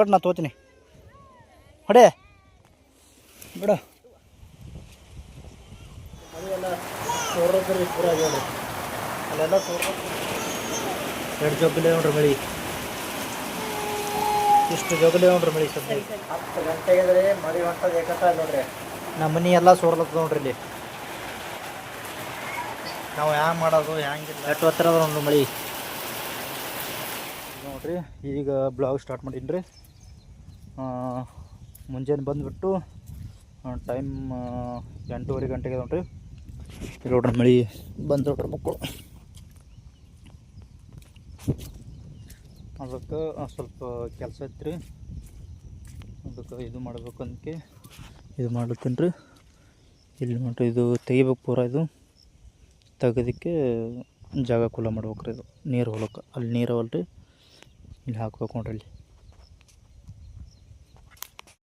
ಒಟ್ಟು ನಾ ತೋತೀನಿ. ಹೊಡೆ. ಬಿಡು. ಎರಡು ಜೋಗಲಿ ನೋಡ್ರಿ ಮಳಿ. ಇಷ್ಟು ಜೋಗಲಿ ನೋಡ್ರಿ ಮಳಿ ಸದ್ಯ. ಹತ್ತು ಗಂಟೆಗೆ ಮಳಿ ಹೊಂಟದ ಏಕತ್ತ ನೋಡ್ರಿ. ನಮ್ಮ ಮನೆ ಎಲ್ಲ ಸೋರ್ಲತ್ತದ ನೋಡ್ರಿ ಇಲ್ಲಿ. ನಾವು ಹ್ಯಾಂಗ ಮಾಡೋದು ಹ್ಯಾಂಗಿಲ್ಲ ಎಷ್ಟು ಹತ್ತಿರ ಅದ ನೋಡ್ರಿ ಮಳಿ. ನೋಡ್ರಿ ಈಗ ಬ್ಲಾಗ್ ಸ್ಟಾರ್ಟ್ ಮಾಡೀನಿ ರೀ ಮುಂಜಾನೆ ಬಂದುಬಿಟ್ಟು ಟೈಮ್ ಎಂಟೂವರೆ ಗಂಟೆಗೆ ನೋಡ್ರಿ. ಇಲ್ಲಿ ನೋಡ್ರಿ ಮಳೆ ಬಂದು ನೋಡ್ರಿ ಮಕ್ಕಳು ಅದಕ್ಕೆ ಸ್ವಲ್ಪ ಕೆಲಸ ಐತ್ರಿ. ಅದಕ್ಕೆ ಇದು ಮಾಡಬೇಕು ಅಂದ್ಕೆ. ಇದು ಮಾಡ್ಲತ್ತೀನಿ ರೀ. ಇಲ್ಲಿ ನೋಡ್ರಿ ಇದು ತೆಗಿಬೇಕು ಪೂರ ಇದು. ತೆಗೆದಕ್ಕೆ ಜಾಗ ಕುಲ ಮಾಡ್ಬೇಕು ರೀ ಇದು. ನೀರು ಹೊಲಕ್ಕೆ. ಅಲ್ಲಿ ನೀರು ಅವಲ್ರಿ. ಇಲ್ಲಿ ಹಾಕ್ಬೇಕು ನೋಡ್ರಿ ಇಲ್ಲಿ.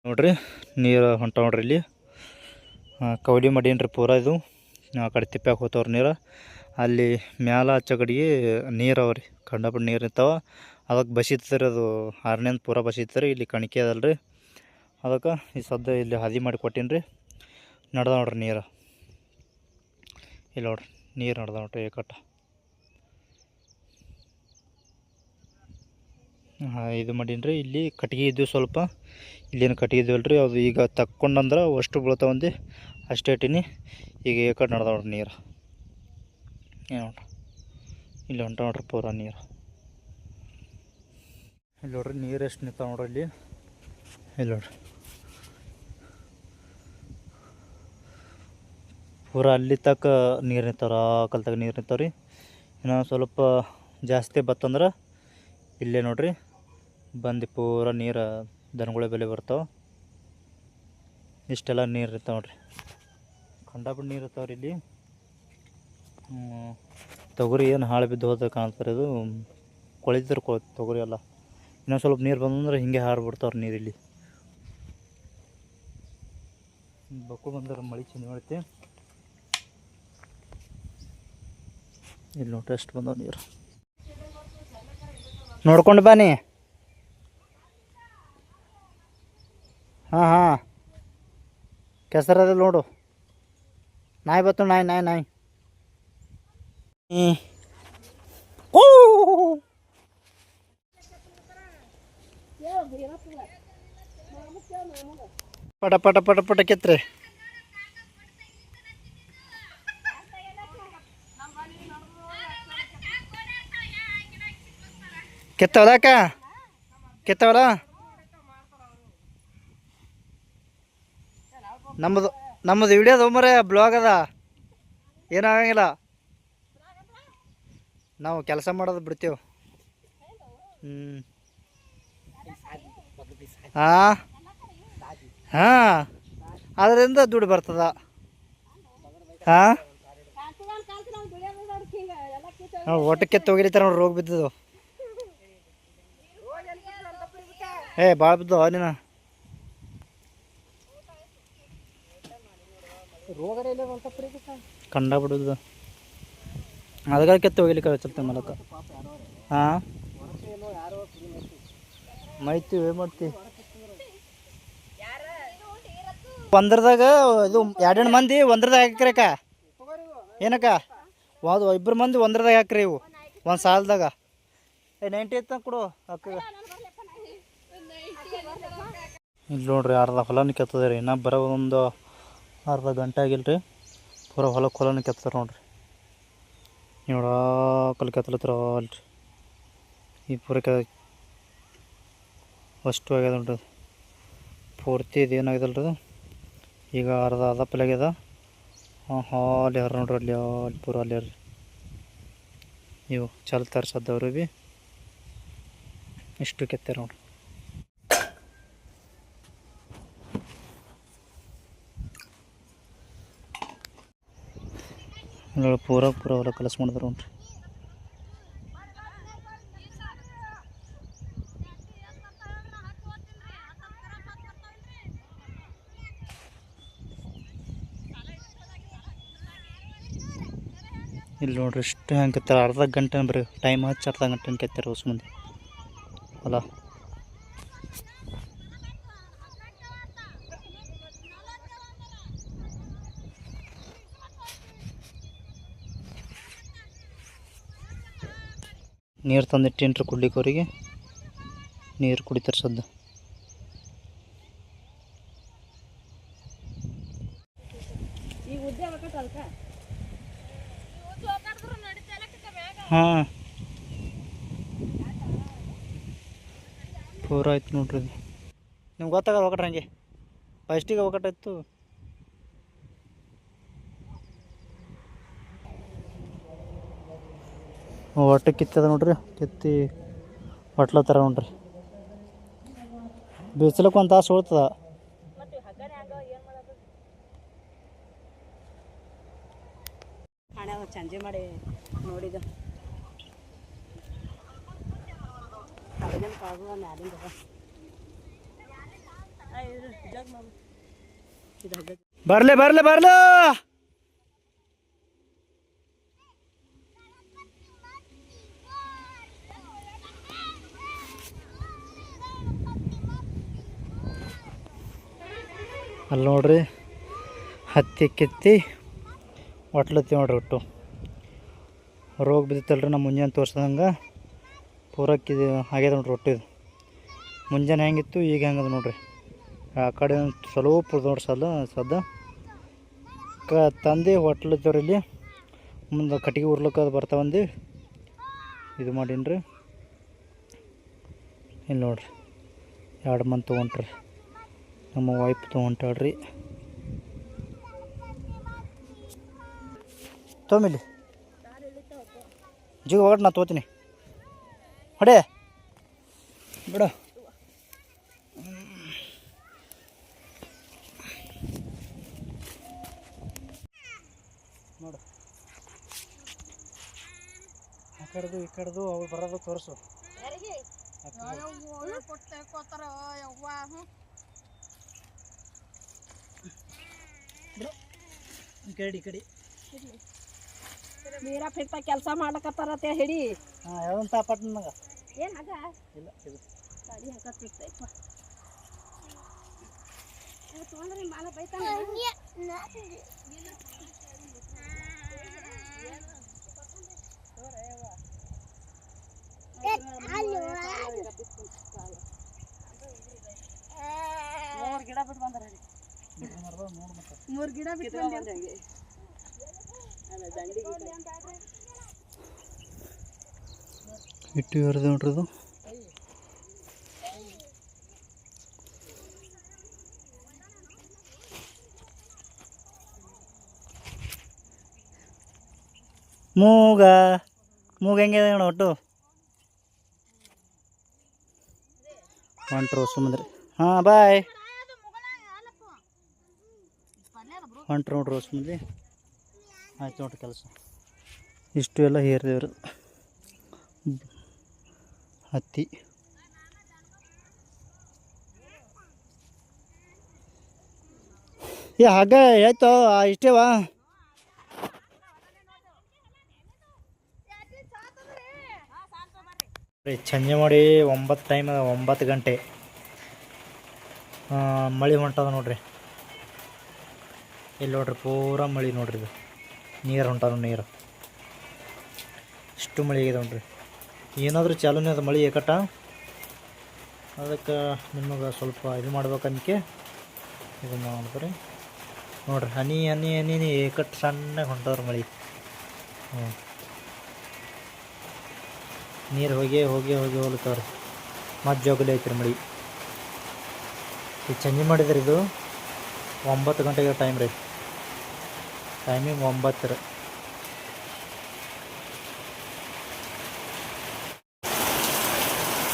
ನೋಡ್ರಿ, ನೀರು ಹೊಂಟ ನೋಡ್ರಿ ಇಲ್ಲಿ. ಕವಲಿ ಮಾಡೀನಿ ರೀ ಪೂರ ಇದು. ಆ ಕಡೆ ತಿಪ್ಪ್ಯಾಕೆ ಹೋಗ್ತಾವ್ರಿ ನೀರು. ಅಲ್ಲಿ ಮ್ಯಾಲ ಆಚೆ ಕಡಿಗೆ ನೀರು ಅವ್ರಿ ಕಂಡಪಟ್ಟು ನೀರು ಇರ್ತಾವ ಅದಕ್ಕೆ ಬಸಿತ್ತರಿ ಅದು ಆರನೇಂದು ಪೂರ ಬಸಿತ್ತರಿ ಇಲ್ಲಿ ಕಣಿಕೆ ಅದಲ್ರಿ. ಅದಕ್ಕೆ ಈ ಸದ್ದ ಇಲ್ಲಿ ಹದಿ ಮಾಡಿ ಕೊಟ್ಟೀನಿ ರೀ ನಡ್ದ ನೋಡ್ರಿ ನೀರು. ಇಲ್ಲಿ ನೋಡ್ರಿ, ನೀರು ನಡ್ದ ನೋಡ್ರಿ ಏಕಟ್ಟ. ಇದು ಮಾಡೀನಿ ರೀ ಇಲ್ಲಿ ಕಟ್ಗೆ ಇದ್ದು ಸ್ವಲ್ಪ. ಇಲ್ಲೇನು ಇದ್ವಲ್ಲ ರೀ ಅದು ಈಗ ತಕ್ಕೊಂಡಂದ್ರೆ ಅಷ್ಟು ಬೀಳ್ತಾವಂದು ಅಷ್ಟೇ ಇಟ್ಟೀನಿ ಈಗ ಏಕ ನಡ್ದ ನೋಡ್ರಿ ನೀರು. ಏನು ನೋಡ್ರಿ ಇಲ್ಲಿ ಹೊಂಟ ನೋಡ್ರಿ ಪೂರ ನೀರು. ಇಲ್ಲಿ ನೋಡ್ರಿ ನೀರು ಎಷ್ಟು ನಿಂತಾವ ನೋಡ್ರಿ ಇಲ್ಲಿ. ಇಲ್ಲಿ ನೋಡ್ರಿ. ಪೂರ ಅಲ್ಲಿ ತಕ್ಕ ನೀರು ನಿಂತಾವ್ರ ಆ ನೀರು ನಿಂತಾವ ರೀ. ಇನ್ನು ಸ್ವಲ್ಪ ಜಾಸ್ತಿ ಬತ್ತಂದ್ರೆ ಇಲ್ಲೇ ನೋಡ್ರಿ. ಬಂದು ಪೂರ ನೀರು ದನಗಳೇ ಬೆಲೆ ಬರ್ತಾವೆ. ಇಷ್ಟೆಲ್ಲ ನೀರು ಇರ್ತಾವೆ ನೋಡ್ರಿ. ಕಂಡಾಬಿಟ್ಟು ನೀರು ಇರ್ತಾವ್ರಿ ಇಲ್ಲಿ. ತೊಗರಿ ಏನು ಹಾಳು ಬಿದ್ದು ಹೋದ ಕಾಣ್ತಾರೆ ಇದು ಕೊಳಿತಾರೆ ಕೊ ತೊಗರಿ ಎಲ್ಲ. ಇನ್ನೊಂದು ಸ್ವಲ್ಪ ನೀರು ಬಂದಂದ್ರೆ ಹಿಂಗೆ ಹಾರ್ಬಿಡ್ತಾವ್ರಿ ನೀರು ಇಲ್ಲಿ. ಬಕ್ಕು ಬಂದ್ರೆ ಮಳೆ ಚೆಂದ ಮಾಡ್ತಿ. ಇಲ್ಲಿ ನೋಡ್ರಿ ಎಷ್ಟು ಬಂದವ ನೀರು. ನೋಡ್ಕೊಂಡು ಬನ್ನಿ ಹಾಂ ಹಾಂ. ಕೆಸರದ ನೋಡು. ನಾಯಿ ಬತ್ತು, ನಾಯಿ ನಾಯಿ ನಾಯಿ. ಪಟ ಪಟ ಪಟ ಪಟ ಕೆತ್ರೆ ಕೆತ್ತವಲ್ಲ ಅಕ್ಕ? ಕೆತ್ತವಲ್ಲ? ನಮ್ಮದು ನಮ್ಮದು ವಿಡಿಯೋದು ಮರೆ ಬ್ಲಾಗ್ ಅದ. ಏನಾಗಂಗಿಲ್ಲ ನಾವು ಕೆಲಸ ಮಾಡೋದು ಬಿಡ್ತೀವಿ. ಹ್ಞೂ ಹಾಂ ಹಾಂ. ಅದರಿಂದ ದುಡ್ಡು ಬರ್ತದ. ಹಾಂ ಒಟ್ಟಕ್ಕೆ ತೊಗಿಲಿತಾರ ನೋಡಿ, ರೋಗ ಬಿದ್ದದು ಏ ಭಾಳ ಬಿದ್ದವ ನೀನು. ಕಂಡ ಬಿಡುದು. ಅದಕ್ಕೆ ಕೆತ್ತ ಹೋಗ್ಲಿಕ್ಕೆ ಚಲ್ತೆ ಮಲಕ. ಹಾಂ? ಮೈತಿ ಏನು ಮಾಡ್ತಿ ಒಂದ್ರದಾಗ ಇದು ಎರಡೆರಡು ಮಂದಿ ಒಂದ್ರದಾಗ ಹಾಕ್ರಕ್ಕ ಏನಕ್ಕ? ಒಂದು ಇಬ್ಬರು ಮಂದಿ ಒಂದ್ರದಾಗ ಹಾಕ್ರಿ ಇವು. ಒಂದು ಸಾಲದಾಗ. ಏ ನೈಂಟಿ ಐತ ಕೊಡು ಅಕ್ಕ ಇಲ್ಲಿ ನೋಡ್ರಿ ಅರ್ಧ ಹೊಲನ ಕೆತ್ತದ ರೀ ಇನ್ನ ಬರೋ ಒಂದು ಅರ್ಧ ಗಂಟೆ ಆಗಿಲ್ಲ ರೀ ಪೂರ ಹೊಲಕ್ಕೆ ಹೊಲನ ಕೆತ್ತಾರೆ ನೋಡ್ರಿ. ನೋಡ ಕಲ್ ಕೆತ್ತಲತ್ತರ ಅಲ್ರಿ. ಈ ಪೂರ ಕೆ ಅಷ್ಟು ಆಗ್ಯದ ನೋಡ್ರಿ ಪೂರ್ತಿ ಇದು ರೀ ಈಗ ಅರ್ಧ ಅರ್ಧ ಪಲ್ಯಾಗ್ಯದ ಹಾಂ ಹಾಂ ಅಲ್ಲಿ ಹರ ನೋಡ್ರಿ ಅಲ್ಲಿ ಅಲ್ಲಿ ಪೂರ ಅಲ್ಲಿ ಯಾರ್ರಿ. ಇವು ಚಲ್ತಾರೆ ಸದ್ದವ್ರು ಭೀ ಇಷ್ಟು ಕೆತ್ತಾರೆ ನೋಡ್ರಿ. ನೋಡಿ ಪೂರ ಪೂರ ಹೊಲ ಕೆಲಸ ಮಾಡಿದ್ರು ನೋಡ್ರಿ. ಇಲ್ಲಿ ನೋಡ್ರಿ ಇಷ್ಟು ಹೆಂಗೆ ಅರ್ಧ ಗಂಟೆ ಬರೀ ಟೈಮ್ ಹಚ್ಚಿ ಅರ್ಧ ಗಂಟೆ ಕೆತ್ತಾರ ಹೊಸ ಮಂದಿ ಹೊಲ ನೀರು ತಂದಿಟ್ಟೇನ್ರಿ ಕುಡ್ಲಿಕ್ಕೆ ಅವರಿಗೆ ನೀರು ಕುಡಿತಾರೆ ಸದ್ದು. ಹಾಂ. ಪೂರ ಆಯ್ತು ನೋಡ್ರಿ ನಿಮ್ಗೆ ಗೊತ್ತಾಗಲ್ಲ ಹೋಗಟ್ರಿ ಹಂಗೆ? ಫಸ್ಟಿಗೆ ಹೋಗಟ್ಟಾಯ್ತು ಒಟ್ಟು ಕಿತ್ತದ ನೋಡ್ರಿ. ಕಿತ್ತಿ ಹೊಟ್ಲ ಥರ ನೋಡ್ರಿ. ಬಿಸಿಲಕ್ಕೆ ಒಂದು ತಾಸು ಹೋಗ್ತದ ಮಾಡಿ ನೋಡಿದ. ಬರ್ಲೆ ಬರ್ಲೆ ಬರ್ಲ! ಅಲ್ಲಿ ನೋಡ್ರಿ ಹತ್ತಿ ಕಿತ್ತಿ ಹೊಟ್ಲತ್ತಿ ನೋಡ್ರಿ ಒಟ್ಟು. ರೋಗ ಬಿದ್ದಿತ್ತಲ್ರಿ ನಮ್ಮ ಮುಂಜಾನೆ ತೋರ್ಸ್ದಂಗೆ. ಪೂರಕ್ಕಿದು ಆಗ್ಯದ ನೋಡ್ರಿ ಒಟ್ಟು ಇದು. ಮುಂಜಾನೆ ಹೆಂಗಿತ್ತು, ಈಗ ಹೆಂಗದ ನೋಡ್ರಿ. ಆ ಕಡೆ ಸ್ವಲ್ಪ ನೋಡ್ರಿ ಸದ ಸದ್ದ. ಕ ತಂದು ಹೊಟ್ಲತ್ತವ್ರಿ ಇಲ್ಲಿ. ಮುಂದೆ ಕಟ್ಟಿಗೆ ಉರ್ಲಕ್ಕೆ ಬರ್ತಾವಂದು ಇದು ಮಾಡೀನಿ ರೀ ಇಲ್ಲಿ ನೋಡ್ರಿ, ಎರಡು ಮಂತ್ ತೊಗೊಂಡ್ರಿ. ನಮ್ಮ ವೈಫ್ ತೊಗೊಂಟಾಳ್ರಿ ತೊಗೊಂಬಿಲ್ಲಿ ಜೀವ ಹೋಗಟ್ ನಾ ತೊಗೋತೀನಿ. ಹೊಡೆ. ಬಿಡು. ನೋಡು. ಆ ಕಡೆದು ಈ ಕಡೆದು ಅವ್ರು ಬರೋದು ತೋರಿಸು. ಈ ಕಡೆ ಈ ಕಡೆ ನೀರ ಫಿಟ್ಟ ಕೆಲಸ ಮಾಡ್ಲಕತ್ತಾರತ್ತೆ ಹಿಡಿ ಹಾಂ ಯಾವಂತ ಪಟ್ ನನಗೆ ಏನ್ ಹಗ ಇಲ್ಲ ಇದು ಗಾಡಿ ಹಾಕತ್ತಿರ್ತೈಪ ತೊಗೊಂಡ್ರಿ ಮಾಲ ಬೈತಾನ. ಮೂರ್ ಗಿಡ ಬಿಟ್ಟು ಬಂದಾರ ಬಿಟ್ರೆ ಮಾಡ್ಬೋದು ನೋಡು ಮತ್ತೆ ಮೂರ್ ಗಿಡ ಬಿಟ್ಟು ಇಟ್ಟು ಇವ್ರದ್ದು ನೋಡ್ರಿ ಇದು. ಮೂಗ. ಮೂಗ ಹೆಂಗಿದೆ ನೋಡಿ ಒಟ್ಟು? ಹೊಂಟ್ರು ಸುಮ್ಮನೆ ಹಾಂ ಬಾಯ್ ಹೊಂಟ್ರು ನೋಡ್ರಿ ಮಂದಿ. ಆಯ್ತು ನೋಡ್ರಿ ಕೆಲಸ. ಇಷ್ಟು ಎಲ್ಲ ಹೇರಿದೇವ್ರು ಹತ್ತಿ. ಏ ಹಾಗ ಆಯ್ತು ಇಷ್ಟೇವಾ ಸಂಜೆ ಮಾಡಿ ಒಂಬತ್ತು ಟೈಮ್ ಒಂಬತ್ತು ಗಂಟೆ. ಮಳೆ ಹೊಂಟದ ನೋಡ್ರಿ. ಇಲ್ಲಿ ನೋಡ್ರಿ ಪೂರ ಮಳೆ ನೋಡ್ರಿ ಇದು. ನೀರು ಹೊಂಟಾರ ನೀರು. ಇಷ್ಟು ಮಳೆ ಆಗಿದೆ ನೋಡ್ರಿ. ಏನಾದರೂ ಚಾಲೂನೇ ಅದು ಮಳೆ ಏಕಟ ಅದಕ್ಕೆ ನಿಮಗೆ ಸ್ವಲ್ಪ ಇದು ಮಾಡ್ಬೇಕನ್ಕೆ ಇದು ಮಾಡ್ತಾರೆ ನೋಡ್ರಿ, ಹನಿ ಹನಿ ಹನಿ ಏಕಟ್ ಸಣ್ಣಗೆ ಹೊಂಟವ್ರಿ ಮಳೆ. ಹ್ಞೂ ನೀರು ಹೋಗಿ ಹೋಗಿ ಹೋಗಿ ಹೋಗ್ತಾವ್ರಿ ಮತ್ತೆ ಜೋಗಲಿ ಐತ್ರಿ ಮಳೆ. ಇದು ಚಂಜಿ ಮಾಡಿದ್ರಿ ಇದು ಒಂಬತ್ತು ಗಂಟೆಗೆ ಟೈಮ್ ರೀ. ಟೈಮಿಂಗ್ ಒಂಬತ್ತರ.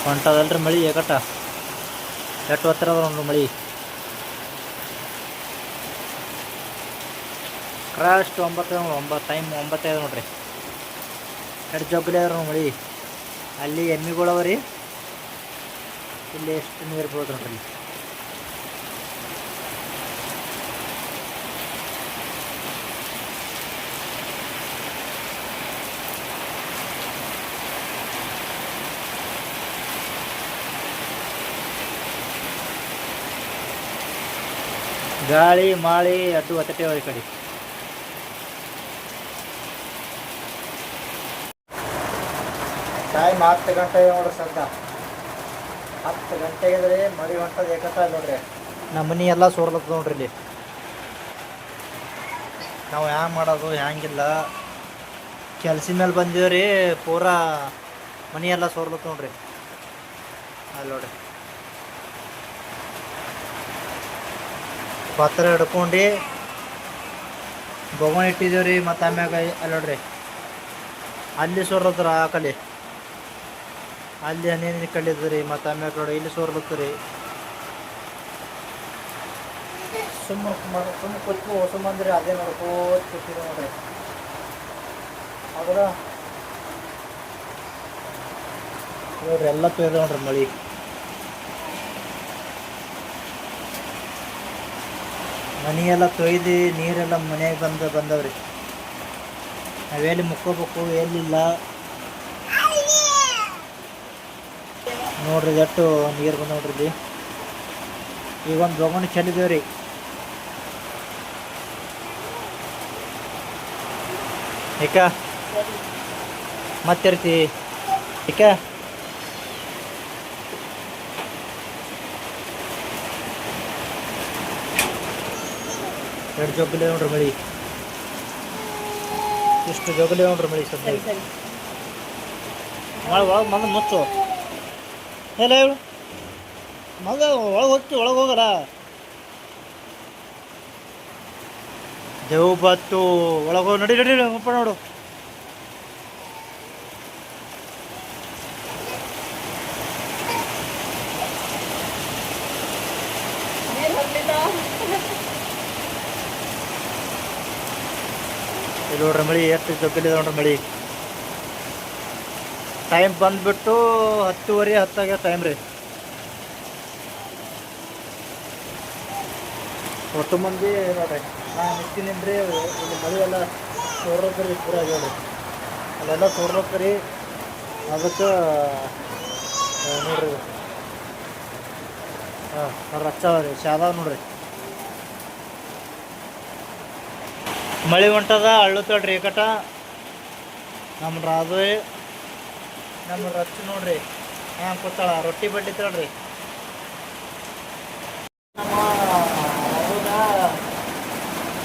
ಹೊಂಟದಲ್ರಿ ಮಳೆ ಏಕಟ? ಎಷ್ಟು ಹತ್ತಿರ ಅದ ಒಂದು ಮಳೆ? ಕ್ರಾಸ್ಟ್ ಒಂಬತ್ತು ಒಂಬತ್ತು ಟೈಮ್ ಒಂಬತ್ತೈದು ನೋಡ್ರಿ. ಎರಡು ಜಗ್ಗಲಿ ಅದ ಮಳೆ. ಅಲ್ಲಿ ಎಮ್ಮಿಗಳವ ರೀ. ಇಲ್ಲಿ ಎಷ್ಟು ನೀರು ಬೀಳೋದು ನೋಡ್ರಿ ಗಾಳಿ ಮಾಳಿ ಅದು ಒತ್ತಟೆ ಈ ಕಡೆ. ಟೈಮ್ ಹತ್ತು ಗಂಟೆ ನೋಡ್ರಿ ಸದ್ದ. ಹತ್ತು ಗಂಟೆಗೆ ಮರಿ ಹೊಂಟದ ಏಕತ್ತ ನೋಡ್ರಿ. ನಮ್ಮ ಮನೆ ಎಲ್ಲ ಸೋರ್ಲತ್ತದ ನೋಡ್ರಿ ಇಲ್ಲಿ. ನಾವು ಹ್ಯಾಂಗೆ ಮಾಡೋದು ಹ್ಯಾಂಗಿಲ್ಲ. ಕೆಲ್ಸದ ಮೇಲೆ ಬಂದಿವ್ರಿ ಪೂರಾ ಮನೆ ಎಲ್ಲ ಸೋರ್ಲತ್ತ ನೋಡ್ರಿ. ಅಲ್ಲಿ ನೋಡ್ರಿ. ಪತ್ರ ಹಿಡ್ಕೊಂಡು. ಬೊಗಣ ಇಟ್ಟಿದ್ದೇವೆ ರೀ, ಮತ್ತು ಆಮ್ಯಾಗ ಅಲ್ಲಿ ನೋಡ್ರಿ. ಅಲ್ಲಿ ಸೋರ್ಲತ್ತರ ಆ ಕಲೆ ಅಲ್ಲಿ ಹನಿ ರೀ, ಮತ್ತು ಆಮ್ಯಾಗ ನೋಡಿ ಇಲ್ಲಿ ಸೋರ್ಲತ್ತರಿ ಸುಮ್ಮ ಸುಮ್ಮ ಕೂತ್ಕೊ ಸುಮ್ಮಂದ್ರಿ ಅದೇ ನೋಡ್ಕೋತ ಕೂತಿದೆ ನೋಡ್ರಿ. ಅದರ ನೋಡ್ರಿ, ಎಲ್ಲ ತೊಯ್ದ ನೋಡ್ರಿ ಮಳಿ. ಮನೆಯೆಲ್ಲ ತೊಯ್ದು ನೀರೆಲ್ಲ ಮನೆಗೆ ಬಂದು ಬಂದವ್ರಿ. ನಾವೆಲ್ಲಿ ಮುಕ್ಕೋಬೇಕು ಎಲ್ಲಿಲ್ಲ ನೋಡ್ರಿ ಎಷ್ಟು ನೀರು ಬಂದ ನೋಡ್ರಿ. ಈಗ ಒಂದು ಬೊಗಣಿ ಚೆಲ್ಲಿದೇವ್ರಿ ಏಕ, ಮತ್ತಿರ್ತಿ? ಏಕ? ಎರಡು ಜೋಗಲಿ ನೋಡ್ರಿ ಮಳಿ. ಇಷ್ಟು ಜೋಗಲಿ ನೋಡ್ರಿ ಮಳಿ ಸದ್ಯ. ಒಳಗೆ ಒಳಗೆ ಬಂದು ಮುಚ್ಚು. ಎಲ್ಲ ಹೇಳು. ಮಗ ಒಳಗೆ ಹೋಗ್ತಿ ಒಳಗೆ ಹೋಗಲ್ಲ. ದೇವ್ ಬತ್ತು ಒಳಗೆ ಹೋಗಿ ನಡಿ ನಡಿ ಅಪ್ಪ ನೋಡು. ಇಲ್ಲಿ ನೋಡ್ರಿ ಮಳಿ ಎಷ್ಟು ಜಗ್ಗಲಿದೆ ನೋಡ್ರಿ ಮಳಿ ಟೈಮ್ ಬಂದ್ಬಿಟ್ಟು ಹತ್ತುವರೆ, ಹತ್ತಾಗ ಟೈಮ್ ರೀ. ಒಟ್ಟು ಮಂದಿ ನೋಡ್ರಿ. ನಾ ರೀ ಇಲ್ಲಿ ಮಳಿ ಎಲ್ಲ ಸೋರ್ಲತ್ತರಿ ಪೂರ ಆಗ್ಯಾವ್ರಿ ಅಲ್ಲೆಲ್ಲ ರೀ ಅದಕ್ಕೆ ನೋಡ್ರಿ. ಹಾಂ ರಚ್ಚ ರೀ ಶಾದಾ ನೋಡ್ರಿ. ಮಳೆ ಹೊಂಟದ ಅಳ್ಳುತ್ತಳ್ರಿ ಏಕಟ ನಮ್ಮ ರಾಜು ನಮ್ಮ ರಚ್ ನೋಡ್ರಿ. ಹಾಂ, ಕೂತಾಳ, ರೊಟ್ಟಿ ಬಡ್ಡಿ ತಳ್ರಿ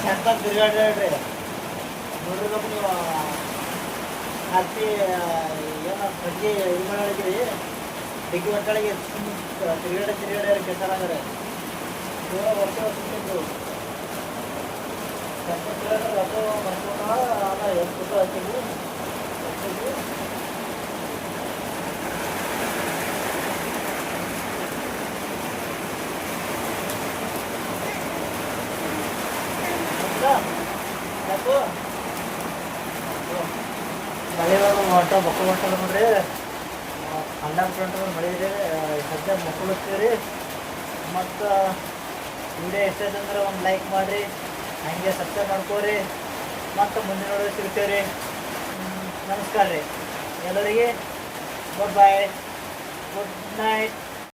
ಚಂದ ತಿರ್ಗಾಡ್ರಿ ನೀವು ಹತ್ತಿ ಏನೋ ಬಗ್ಗೆ ಇದು ಮಾಡಿದ್ರಿ ಡಿಗ್ಗಿ ಮಕ್ಕಳಿಗೆ ತಿರುಗಾಡ ತಿರುಗಾಡ್ರಿ ಕೆಟ್ಟರಾಗ್ರೆ ದೂರ ವರ್ಷ ವರ್ಷ ಹೊಂಟ ಮಕ್ಕಳು ಹೊಂಟದ ನೋಡ್ರಿ ಹನ್ನೊಂದು ಗಂಟೆ ಮಳೆ ಇದೆ ಸದ್ಯ ಮಕ್ಕಳು ಮತ್ತು ವಿಡಿಯೋ ಎಷ್ಟೈತೆ ಅಂದ್ರೆ ಒಂದು ಲೈಕ್ ಮಾಡಿರಿ ಹಂಗೆ ಸಬ್ಸ್ಕ್ರೈಬ್ ಮಾಡ್ಕೋರಿ, ಮತ್ತು ಮುಂದಿನ ನೋಡೋ ಸಿಗ್ತೇವೆ ರೀ ನಮಸ್ಕಾರ ರೀ ಎಲ್ಲರಿಗೆ ಗುಡ್ ಬಾಯ್ ಗುಡ್ ನೈಟ್